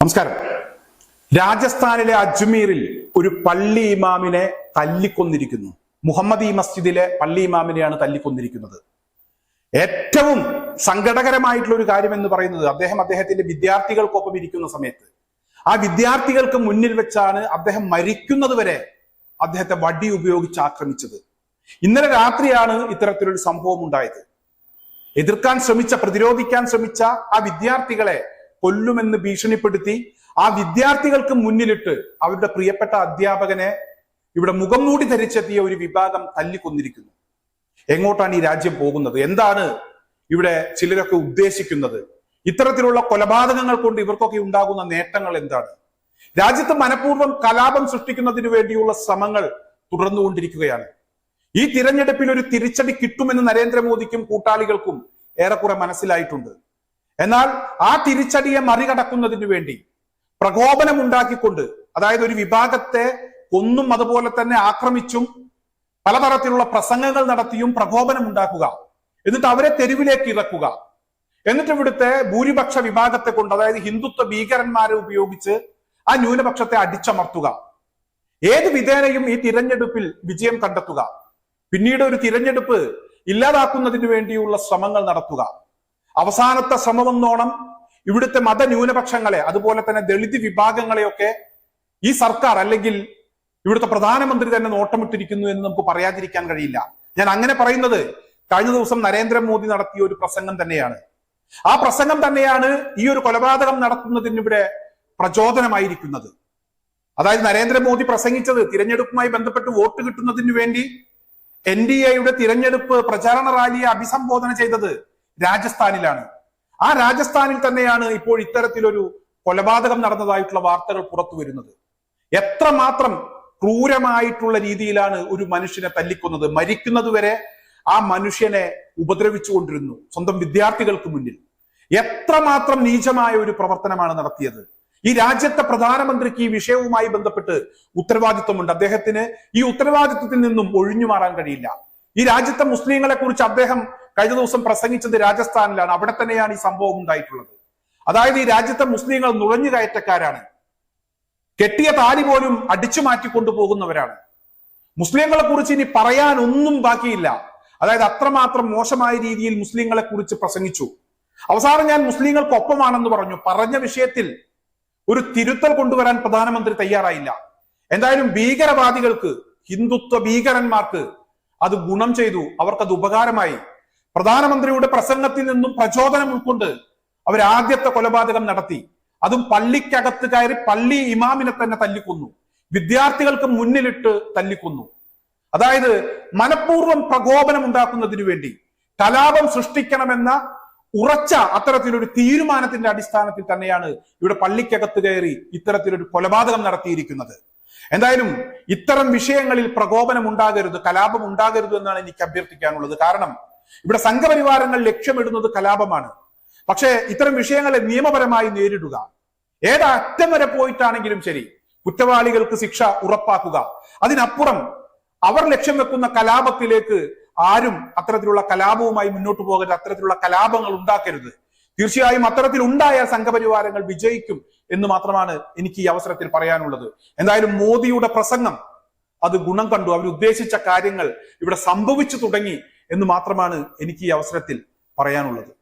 നമസ്കാരം. രാജസ്ഥാനിലെ അജ്മീറിൽ ഒരു പള്ളി ഇമാമിനെ തല്ലിക്കൊന്നിരിക്കുന്നു. മുഹമ്മദ് ഈ മസ്ജിദിലെ പള്ളി ഇമാമിനെയാണ് തല്ലിക്കൊന്നിരിക്കുന്നത്. ഏറ്റവും സങ്കടകരമായിട്ടുള്ള ഒരു കാര്യം എന്ന് പറയുന്നത് അദ്ദേഹം അദ്ദേഹത്തിന്റെ വിദ്യാർത്ഥികൾക്കൊപ്പം ഇരിക്കുന്ന സമയത്ത്. ആ വിദ്യാർത്ഥികൾക്ക് മുന്നിൽ വെച്ചാണ് അദ്ദേഹം മരിക്കുന്നത് വരെ അദ്ദേഹത്തെ വടി ഉപയോഗിച്ച് ആക്രമിച്ചത്. ഇന്നലെ രാത്രിയാണ് ഇത്തരത്തിലൊരു സംഭവം ഉണ്ടായത്. എതിർക്കാൻ ശ്രമിച്ച പ്രതിരോധിക്കാൻ ശ്രമിച്ച ആ വിദ്യാർത്ഥികളെ കൊല്ലുമെന്ന് ഭീഷണിപ്പെടുത്തി ആ വിദ്യാർത്ഥികൾക്ക് മുന്നിലിട്ട് അവരുടെ പ്രിയപ്പെട്ട അധ്യാപകനെ ഇവിടെ മുഖം മൂടി ധരിച്ചെത്തിയ ഒരു വിഭാഗം തല്ലിക്കൊന്നിരിക്കുന്നു. എങ്ങോട്ടാണ് ഈ രാജ്യം പോകുന്നത്? എന്താണ് ഇവിടെ ചിലരൊക്കെ ഉദ്ദേശിക്കുന്നത്? ഇത്തരത്തിലുള്ള കൊലപാതകങ്ങൾ കൊണ്ട് ഇവർക്കൊക്കെ ഉണ്ടാകുന്ന നേട്ടങ്ങൾ എന്താണ്? രാജ്യത്ത് മനഃപൂർവം കലാപം സൃഷ്ടിക്കുന്നതിന് വേണ്ടിയുള്ള ശ്രമങ്ങൾ തുടർന്നുകൊണ്ടിരിക്കുകയാണ്. ഈ തിരഞ്ഞെടുപ്പിൽ ഒരു തിരിച്ചടി കിട്ടുമെന്ന് നരേന്ദ്രമോദിക്കും കൂട്ടാളികൾക്കും ഏറെക്കുറെ മനസ്സിലായിട്ടുണ്ട്. എന്നാൽ ആ തിരിച്ചടിയെ മറികടക്കുന്നതിന് വേണ്ടി പ്രകോപനം ഉണ്ടാക്കിക്കൊണ്ട് അതായത് ഒരു വിഭാഗത്തെ കൊന്നും അതുപോലെ തന്നെ ആക്രമിച്ചും പലതരത്തിലുള്ള പ്രസംഗങ്ങൾ നടത്തിയും പ്രകോപനം ഉണ്ടാക്കുക എന്നിട്ട് അവരെ തെരുവിലേക്ക് ഇറക്കുക. എന്നിട്ട് ഇവിടുത്തെ ഭൂരിപക്ഷ വിഭാഗത്തെ കൊണ്ട് അതായത് ഹിന്ദുത്വ ഭീകരന്മാരെ ഉപയോഗിച്ച് ആ ന്യൂനപക്ഷത്തെ അടിച്ചമർത്തുക. ഏത് വിധേനയും ഈ തിരഞ്ഞെടുപ്പിൽ വിജയം കണ്ടെത്തുക. പിന്നീട് ഒരു തിരഞ്ഞെടുപ്പ് ഇല്ലാതാക്കുന്നതിന് വേണ്ടിയുള്ള ശ്രമങ്ങൾ നടത്തുക. അവസാനത്തെ ശ്രമമെന്നോണം ഇവിടുത്തെ മതന്യൂനപക്ഷങ്ങളെ അതുപോലെ തന്നെ ദളിത് വിഭാഗങ്ങളെയൊക്കെ ഈ സർക്കാർ അല്ലെങ്കിൽ ഇവിടുത്തെ പ്രധാനമന്ത്രി തന്നെ നോട്ടമിട്ടിരിക്കുന്നു എന്ന് നമുക്ക് പറയാതിരിക്കാൻ കഴിയില്ല. ഞാൻ അങ്ങനെ പറയുന്നത് കഴിഞ്ഞ ദിവസം നരേന്ദ്രമോദി നടത്തിയ ഒരു പ്രസംഗം തന്നെയാണ്. ആ പ്രസംഗം തന്നെയാണ് ഈ ഒരു കൊലപാതകം നടത്തുന്നതിന് ഇവിടെ പ്രചോദനമായിരിക്കുന്നത്. അതായത് നരേന്ദ്രമോദി പ്രസംഗിച്ചത് തിരഞ്ഞെടുപ്പുമായി ബന്ധപ്പെട്ട് വോട്ട് കിട്ടുന്നതിന് വേണ്ടി എൻ ഡി എയുടെ തിരഞ്ഞെടുപ്പ് പ്രചാരണ റാലിയെ അഭിസംബോധന ചെയ്തത് രാജസ്ഥാനിലാണ്. ആ രാജസ്ഥാനിൽ തന്നെയാണ് ഇപ്പോൾ ഇത്തരത്തിലൊരു കൊലപാതകം നടന്നതായിട്ടുള്ള വാർത്തകൾ പുറത്തു വരുന്നത്. എത്രമാത്രം ക്രൂരമായിട്ടുള്ള രീതിയിലാണ് ഒരു മനുഷ്യനെ തല്ലിക്കുന്നത്. മരിക്കുന്നത് വരെ ആ മനുഷ്യനെ ഉപദ്രവിച്ചുകൊണ്ടിരുന്നു സ്വന്തം വിദ്യാർത്ഥികൾക്ക് മുന്നിൽ. എത്രമാത്രം നീചമായ ഒരു പ്രവർത്തനമാണ് നടത്തിയത്. ഈ രാജ്യത്തെ പ്രധാനമന്ത്രിക്ക് ഈ വിഷയവുമായി ബന്ധപ്പെട്ട് ഉത്തരവാദിത്വമുണ്ട്. അദ്ദേഹത്തിന് ഈ ഉത്തരവാദിത്വത്തിൽ നിന്നും ഒഴിഞ്ഞു മാറാൻ കഴിയില്ല. ഈ രാജ്യത്തെ മുസ്ലിങ്ങളെ കുറിച്ച് അദ്ദേഹം കഴിഞ്ഞ ദിവസം പ്രസംഗിച്ചത് രാജസ്ഥാനിലാണ്. അവിടെ തന്നെയാണ് ഈ സംഭവം ഉണ്ടായിട്ടുള്ളത്. അതായത് ഈ രാജ്യത്തെ മുസ്ലിങ്ങൾ നുഴഞ്ഞു കയറ്റക്കാരാണ്. കെട്ടിയ താലി പോലും അടിച്ചു മാറ്റി കൊണ്ടുപോകുന്നവരാണ്. മുസ്ലിങ്ങളെ കുറിച്ച് ഇനി പറയാൻ ഒന്നും ബാക്കിയില്ല. അതായത് അത്രമാത്രം മോശമായ രീതിയിൽ മുസ്ലിങ്ങളെ കുറിച്ച് പ്രസംഗിച്ചു. അവസാനം ഞാൻ മുസ്ലിങ്ങൾക്കൊപ്പമാണെന്ന് പറഞ്ഞു. പറഞ്ഞ വിഷയത്തിൽ ഒരു തിരുത്തൽ കൊണ്ടുവരാൻ പ്രധാനമന്ത്രി തയ്യാറായില്ല. എന്തായാലും ഭീകരവാദികൾക്ക് ഹിന്ദുത്വ ഭീകരന്മാർക്ക് അത് ഗുണം ചെയ്തു. അവർക്കത് ഉപകാരമായി. പ്രധാനമന്ത്രിയുടെ പ്രസംഗത്തിൽ നിന്നും പ്രചോദനം ഉൾക്കൊണ്ട് അവർ ആദ്യത്തെ കൊലപാതകം നടത്തി. അതും പള്ളിക്കകത്ത് കയറി പള്ളി ഇമാമിനെ തന്നെ തല്ലിക്കൊന്നു. വിദ്യാർത്ഥികൾക്ക് മുന്നിലിട്ട് തല്ലിക്കൊന്നു. അതായത് മനഃപൂർവം പ്രകോപനം ഉണ്ടാക്കുന്നതിനു വേണ്ടി കലാപം സൃഷ്ടിക്കണമെന്ന ഉറച്ച അത്തരത്തിലൊരു തീരുമാനത്തിന്റെ അടിസ്ഥാനത്തിൽ തന്നെയാണ് ഇവിടെ പള്ളിക്കകത്ത് കയറി ഇത്തരത്തിലൊരു കൊലപാതകം നടത്തിയിരിക്കുന്നത്. എന്തായാലും ഇത്തരം വിഷയങ്ങളിൽ പ്രകോപനം ഉണ്ടാകരുത് കലാപം ഉണ്ടാകരുത് എന്നാണ് എനിക്ക് അഭ്യർത്ഥിക്കാനുള്ളത്. കാരണം ഇവിടെ സംഘപരിവാരങ്ങൾ ലക്ഷ്യമിടുന്നത് കലാപമാണ്. പക്ഷേ ഇത്തരം വിഷയങ്ങളെ നിയമപരമായി നേരിടുക. ഏത് അറ്റം വരെ പോയിട്ടാണെങ്കിലും ശരി കുറ്റവാളികൾക്ക് ശിക്ഷ ഉറപ്പാക്കുക. അതിനപ്പുറം അവർ ലക്ഷ്യം വെക്കുന്ന കലാപത്തിലേക്ക് ആരും അത്തരത്തിലുള്ള കലാപവുമായി മുന്നോട്ട് പോകരുത് അത്തരത്തിലുള്ള കലാപങ്ങൾ ഉണ്ടാക്കരുത്. തീർച്ചയായും അത്തരത്തിൽ ഉണ്ടായ സംഘപരിവാരങ്ങൾ വിജയിക്കും എന്ന് മാത്രമാണ് എനിക്ക് ഈ അവസരത്തിൽ പറയാനുള്ളത്. എന്തായാലും മോദിയുടെ പ്രസംഗം അത് ഗുണം കണ്ടു. അവരുദ്ദേശിച്ച കാര്യങ്ങൾ ഇവിടെ സംഭവിച്ചു തുടങ്ങി. എന്ന് മാത്രമാണ് എനിക്ക് ഈ അവസരത്തിൽ പറയാനുള്ളത്.